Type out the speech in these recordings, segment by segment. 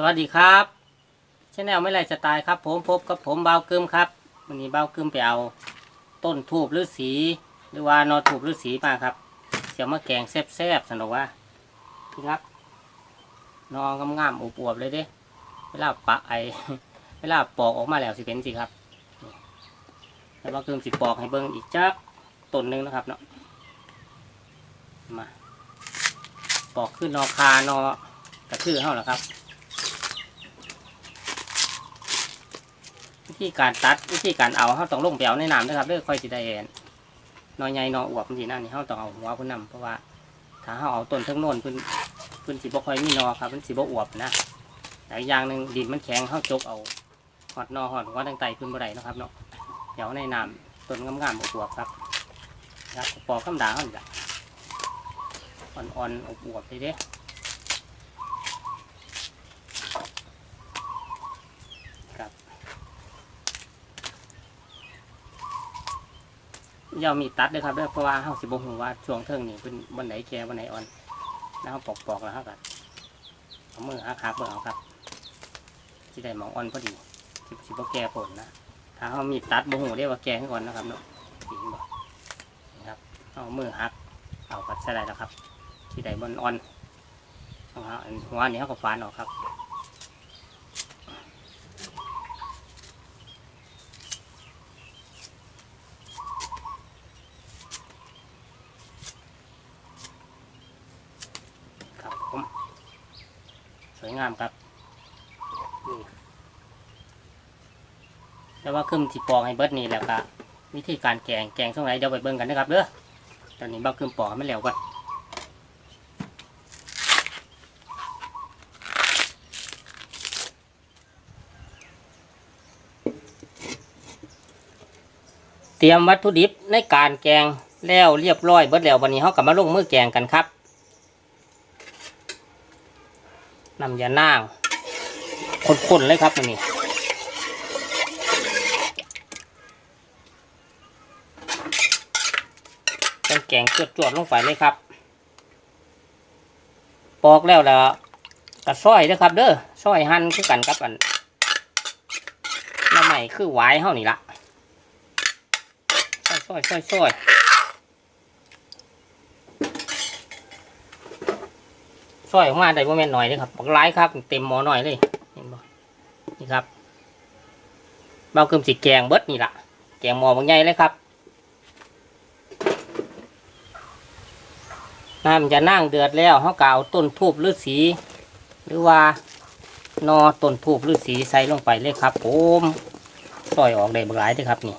สวัสดีครับชแนลไม่ไรสไตล์ครับผมพบกับผมเบาวกึมครับวันนี้เบาวกึมไปเอา ต้นทูบหรือสีหรือว่านอทูบหรือสีมาครับเสียวมาแกงแซ่บๆสนุกว่าพี่ครับนองงามๆอวบๆเลยเด้เวลาปะไอเวลาปอกออกมาแล้วสิเป็นสิครับแล้วเบาวกึมสิปอกให้เบิ้งอีกจักต้นหนึงนะครับเนาะมาปอกขึ้นนอคานอกระทือเท่าแล้วครับ ธีการตัดวิธีการเอาเขาต้องลงไปเอาในน้ำนะครับเด้อค่อยสิได้เห็นนอใหญ่นออวบมันสินั่นนี่เขาต้องเอาหัวพิ่นนำเพราะว่าถ้าเขาเอาต้นทั้งโน้นพิ่นพิ่นสิบ่ค่อยมีนอครับพิ่นสิบ่อวบนะแต่อีกอย่างหนึ่งดินมันแข็งเขาจกเอาหอดนอหอดหัวตั้งไตพิ่นบ่ได้นะครับเนาะเดี๋ยวในน้ำต้นงามๆอวบครับครับปอกคำดาเขานี่ละอ่อนๆอวบๆเลยเด้ ย่ามีตัดเลยครับเด้อเพราะว่าเฮาสิบ่ฮู้ว่าช่วงเทิงนี่เป็นวันไหนแก่วันไหนอ่อนแล้วเฮาปอกๆแล้วเฮาก็เอามือหักๆเบิ่งเอาครับสิได้หมองอ่อนพอดีสิสิบ่แก่ผลนะถ้าเฮามีตัดบ่ฮู้ได้ว่าแก่ขึ้นก่อนนะครับเนาะเห็นบ่นี่ครับเอามือหักเอาก็ใส่ได้แล้วครับสิได้บ่อ่อนเอาฮะอันหัวนี่เฮาก็ฟานออกครับผมสวย งามครับนี่แต่ว่าขึ้นที่ปอกให้เบิดนี่แหล้วก็วิธีการแกงแกงช่วงไหนเดี๋ยวไปเบิ่งกันนะครับเด้อตอนนี้บ้าขึ้นปอกให้มันแล้วก่อนเตรียมวัตถุดิบในการแกงแล้วเรียบร้อยเบิดแล้ววันนี้เขากลับมาลงมือแกงกันครับ น้ำยานางข้นๆเลยครับอันนี้เป็นแกงจวดๆลงไปเลยครับ ปอกแล้วแล้วกระซ้อยนะครับ เด้อซ้อยหั่นคือกันกับอันน้ำใหม่คือหวายเฮานี่ละซ้อยๆซ้อย ซอยออกมาได้บ่แม่นหน่อยเลยครับบักหลายครับเต็มหม้อหน่อยเลยเห็นบ่นี่ครับเบาเกิมสิแกงเบิดนี่ล่ะ แกงหม้อบางใหญ่เลยครับน้ำจะนั่งเดือดแล้วเขากเอาต้นทูบหรือสีหรือว่านอต้นทูบหรือสีใส่ลงไปเลยครับผมซอยออกได้บักหลายเลยครับนี่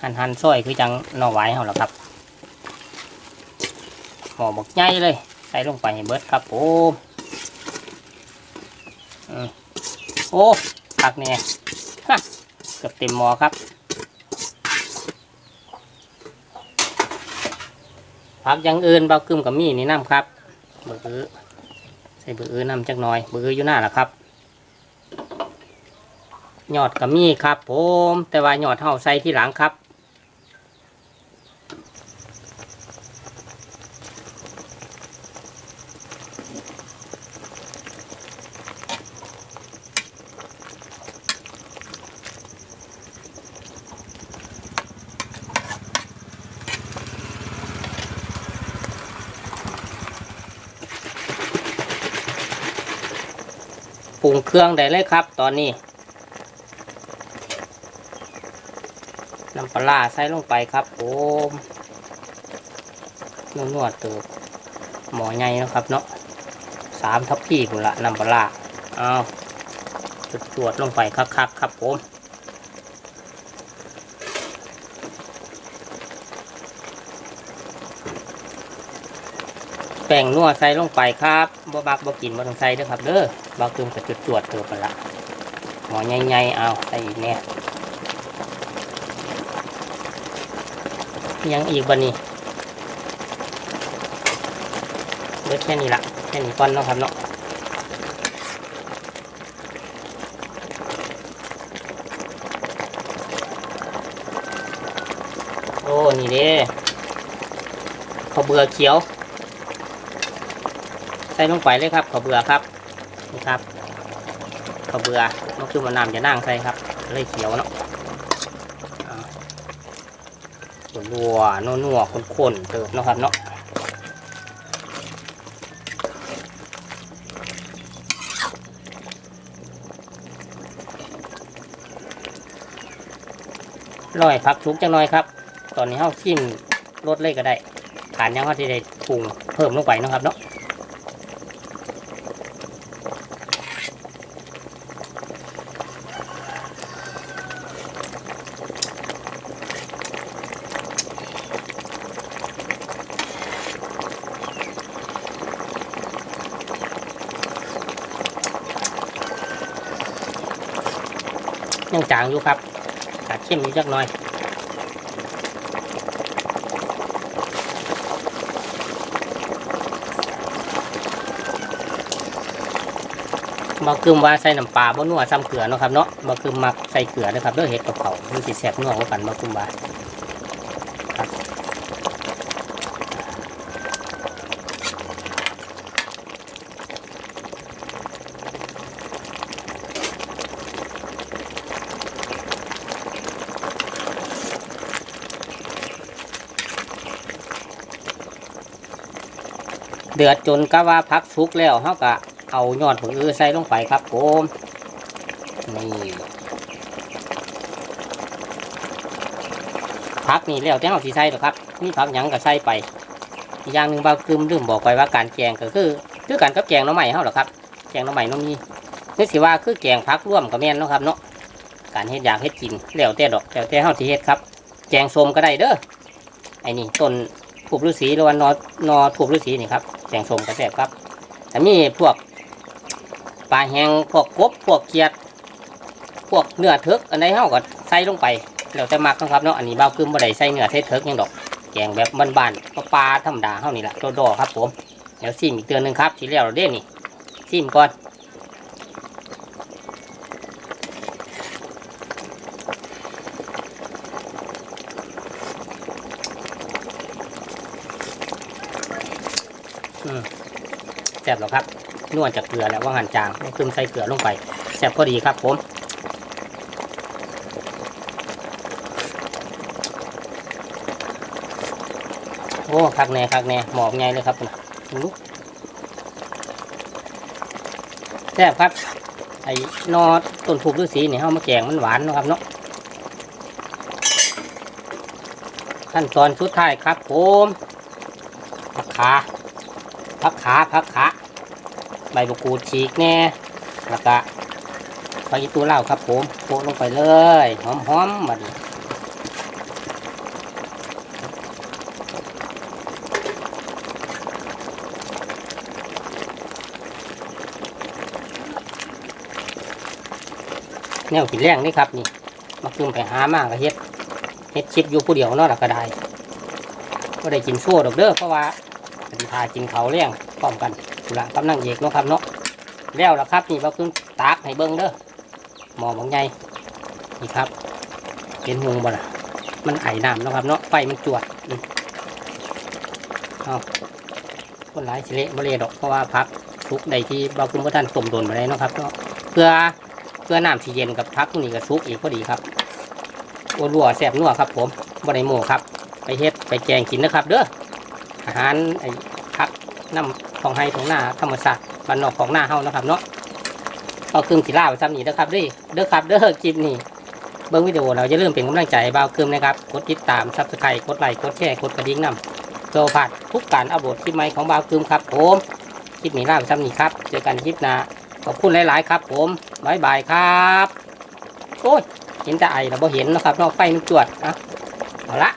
หันหันซอยคือจังนอไว้เขาแล้วครับหม้อบักใหญ่เลย ส่ลงไปเบิดครับผมอืมโอ้ผักเนี่ยเกือบเต็มหม้อครับผักอย่างอื่นเบากึมกับมีนี่น้ำครับเบืออื้อใส่เบืออื้อน้ำจักหน่อยเบื้ออยู่หน้าละครับยอดกับมีครับผม แต่ว่ายอดเท่าใส่ที่หลังครับ ปรุงเครื่องได้เลยครับ ตอนนี้น้ำปลาใส่ลงไปครับผมนวดนวดๆเติบหมอใหญ่นะครับเนาะสามทับพี่กุละน้ำปลาอ้าเอาจุดจวดลงไปครับครับครับผม แป้งนัวใส่ลงไปครับบ่บักบ่กินบ่ต้องใส่เด้อครับเด้อบักตึมกับจุดจวดๆเติบไปละหมอใหญ่ๆเอาใส่อีกเนี่ยยังอีกบันนี้เบิดแค่นี้ละแค่นี้ก่อนเนาะครับเนาะโอ้นี่เด้ข้าเบื่อเขียว ใส่ลงไปเลยครับข้าวเบื่อครับนี่ครับก็เบื่อมันคือมันน้ำจะนั่งใส่ครับเลยเขียวเนาะอ่ารัวนัวๆข้นๆเติบนะครับเนาะร้อยพักทุกจังน่อยครับ ตอนนี้เขาชิมรสเลยก็ได้ฐานยังเขาจะได้ปรุงเพิ่มลงไปนะครับเนาะ จางอยู่ครับตัดเข้มอยู่จักหน่อยมาคืมว่าใส่น้ำปลาบ่นัวซ้ำเกลือเนาะครับเนาะมาคืมมักใส่เกลือนะครับด้วยเห็ดกับเขามันสิแซ่บนัวกว่ากันมาคืมว่า ดือดจนกะว่าพักสุกแล้วเฮาก็เอายอดผักอื้อใส่ลงไปครับผมนี่พักนี่แล้วแต่เฮาสิใส่หรอครับนี่พักยังก็ใส่ไปอีกอย่างหนึ่งบางคืมลืมบอกไปว่าการแกงก็คือคือการกับแกงน้ำใหม่เฮาหรอครับแกงน้ำใหม่น้องมีนี่สิว่าคือแกงพักร่วมกับแม่นเนาะครับเนาะการเฮ็ดอยากเฮ็ดกินแล้วแต่ดอกแล้วแต่เฮาสิเฮ็ดครับ แกงส้มก็ได้เด้อไอ้นี่ต้น ถูบฤาษีหรือว่านอนอถูบฤาษีนี่ครับแกงส้มก็แซ่บครับแต่มีพวกปลาแหงพวกกบพวกเขียด พวกเนื้อเทึกอันใดเฮาก็ใส่ลงไปแล้วแต่มักนะครับเนาะอันนี้เบาคืมบ่ได้ใส่เนื้อเทศเทึกยังดอกแกงแบบบ้านๆปลาธรรมดาเท่านี้แหละโดๆครับผมเดี๋ยวซิมอีกเตือนหนึ่งครับทีเรียวเราเด่นนี่ซิมก่อน แซ่บหรอครับนวดจากเกลือแล้วว่าหันจางไม่ซึมใส่เกลือลงไปแซ่บพอดีครับผมโอ้คักแน่คักแน่หมอกไงเลยครับคุณลุกแซ่บครับ ไอ้นอต้นถูกฤาษีเนี่เฮามาแกงมันหวานนะครับเนาะขั้นตอนสุดท้ายครับผมผักขา ผักขาผักขาใบมะกรูดฉีกแน่แล้วก็ไปอีตัวเหล้าครับผมโปะลงไปเลยหอมๆมาดิแนวกินแรงนี่ครับนี่มาคืมไปหามากก็เฮ็ดเฮ็ดคลิปอยู่ผู้เดียวเนาะละก็ได้ก็ได้กินชั่วดอกเด้อเพราะว่า ปฏิทากินเขาวแรงพร้อมกันสุระกำลังเอกเนาะครับเนาะแล้วล่ะครับนี่มาคืมตากให้เบิ้งเด้อหมอบางใหญ่นี่ครับเห็นหงบ่ล่ะมันไอน้ำเนาะครับเนาะไฟมันจวดเอาคนหลายสิเละบ่เละดอกเพราะว่าพักทุกใดที่บาคุณพระท่านต้มโดนมาได้เนาะครับเนาะเพื่อเพื่อน้ำที่เย็นกับพักนี้ก็ซุกอีกพอดีครับโอ้รัวแซ่บนัวครับ ผมบไดโมครับ ไปเฮ็ดไปแกงกินนะครับ เด้อ หารไอ้พักน้ำของไฮของหน้าธรรมศาสตร์บ้านนอกของหน้าเฮานะครับเนาะเอาเครื่องสีล่าไปซ้ำนี่เด้อครับเด้อเด้อครับเด้อคลิปนี้เบิ้งวิดีโอเราจะเริ่าลืมเป็นกำลังใจให้บ่าวคืมนะครับกดติดตามซับสไครต์กดไลค์กดแชร์กดกระดิ่งนำเพื่อผ่านทุกการอัปโหลดคลิปใหม่ของบ่าวคืมครับผมคลิปนี้ล่าไปซ้ำนี่ครับเจอกันคลิปหน้าขอบคุณหลาย ๆ ครับ ผมบายบายครับโอ้ยเห็นแต่ไอเราบ่เห็นนะครับนอกไฟมันจวดอะเอาละ